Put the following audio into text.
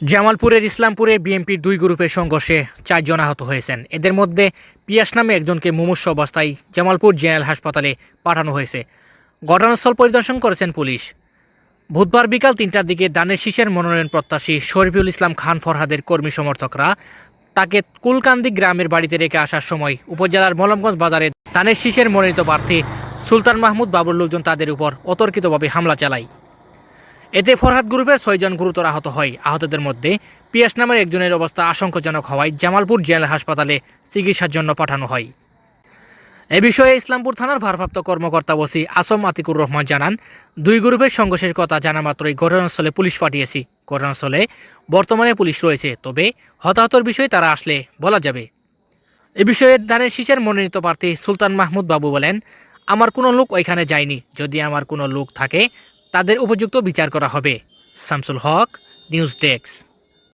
জামালপুরের ইসলামপুরে বিএনপির দুই গ্রুপের সংঘর্ষে চারজন আহত হয়েছেন। এদের মধ্যে পিয়াস নামে একজনকে মুমূর্ষ অবস্থায় জামালপুর জেনারেল হাসপাতালে পাঠানো হয়েছে। ঘটনাস্থল পরিদর্শন করেছেন পুলিশ। বুধবার বিকাল তিনটার দিকে দানের শীষের মনোনয়ন প্রত্যাশী শরীফুল ইসলাম খান ফরহাদের কর্মী সমর্থকরা তাকে কুলকান্দি গ্রামের বাড়িতে রেখে আসার সময় উপজেলার মলমগঞ্জ বাজারে দানের শীষের মনোনীত প্রার্থী সুলতান মাহমুদ বাবুর লোকজন তাদের উপর অতর্কিতভাবে হামলা চালায়। এতে ফরহাদ গ্রুপের ছয়জন গুরুতর আহত হয়। আহতদের মধ্যে পিয়াস নামের একজনের অবস্থা আশঙ্কাজনক হওয়ায় জামালপুর জেনারেল হাসপাতালে চিকিৎসার জন্য পাঠানো হয়। এ বিষয়ে ইসলামপুর থানার ভারপ্রাপ্ত কর্মকর্তা ওসি আসম আতিকুর রহমান জানান, দুই গ্রুপের সংঘর্ষের কথা জানা মাত্রই ঘটনাস্থলে পুলিশ পাঠিয়েছি। ঘটনাস্থলে বর্তমানে পুলিশ রয়েছে, তবে হতাহতর বিষয়ে তারা আসলে বলা যাবে। এ বিষয়ে দানের শীষের মনোনীত প্রার্থী সুলতান মাহমুদ বাবু বলেন, আমার কোনো লোক ওইখানে যায়নি। যদি আমার কোনো লোক থাকে তাদের উপযুক্ত বিচার করা হবে। Shamsul Haque news desk.